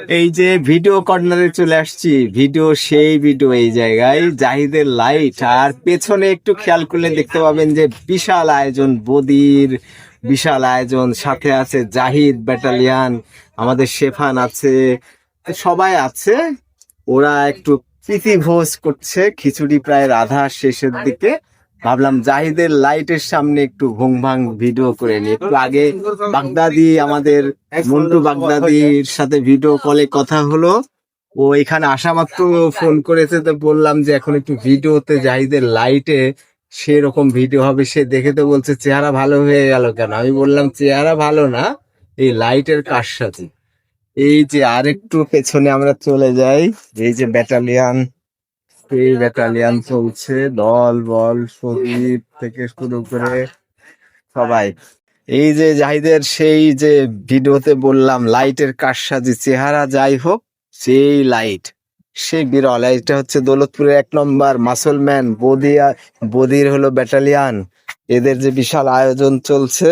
এই যে ভিডিও কর্নারে চলে আসছি। ভিডিও সেই ভিডিও এই জায়গায়, জাহিদের লাইট আর পেছনে একটু খেয়াল করলে দেখতে পাবেন যে বিশাল আয়োজন, বদির বিশাল আয়োজন। সাথে আছে জাহিদ ব্যাটালিয়ান আমাদের শেফান আছে, সবাই আছে। ওরা একটু প্রীতি ভোজ করছে, খিচুড়ি প্রায় রাধা শেষের দিকে। ভাবলাম জাহিদের লাইটের সামনে একটু ঘুম ভাং ভিডিও করে নি একটু আগে বাগদাদি আমাদের মন্টু বাগদাদির সাথে ভিডিও কলে কথা হলো। ও এখানে আসা মাত্র ফোন করেছে, তো বললাম যে এখন একটু ভিডিওতে জাহিদের লাইটে সেরকম ভিডিও হবে, সে দেখে তো বলছে, চেহারা ভালো হয়ে গেল কেন? আমি বললাম, চেহারা ভালো না, এই লাইটের কার সাথে এই যে আরেকটু পেছনে আমরা চলে যাই, এই যে ব্যাটালিয়ান এই ব্যাটালিয়ান চলছে, দল, বল সংগীত থেকে শুরু করে সবাই। এই যে জাহিদের সেই যে ভিডিওতে বললাম, লাইটের কারসাজি, চেহারা যাই হোক, সেই লাইট, সেই বিরল। এটা হচ্ছে দৌলতপুরের এক নম্বর মাসলম্যান বদিয়া বদির হলো ব্যাটালিয়ান। এদের যে বিশাল আয়োজন চলছে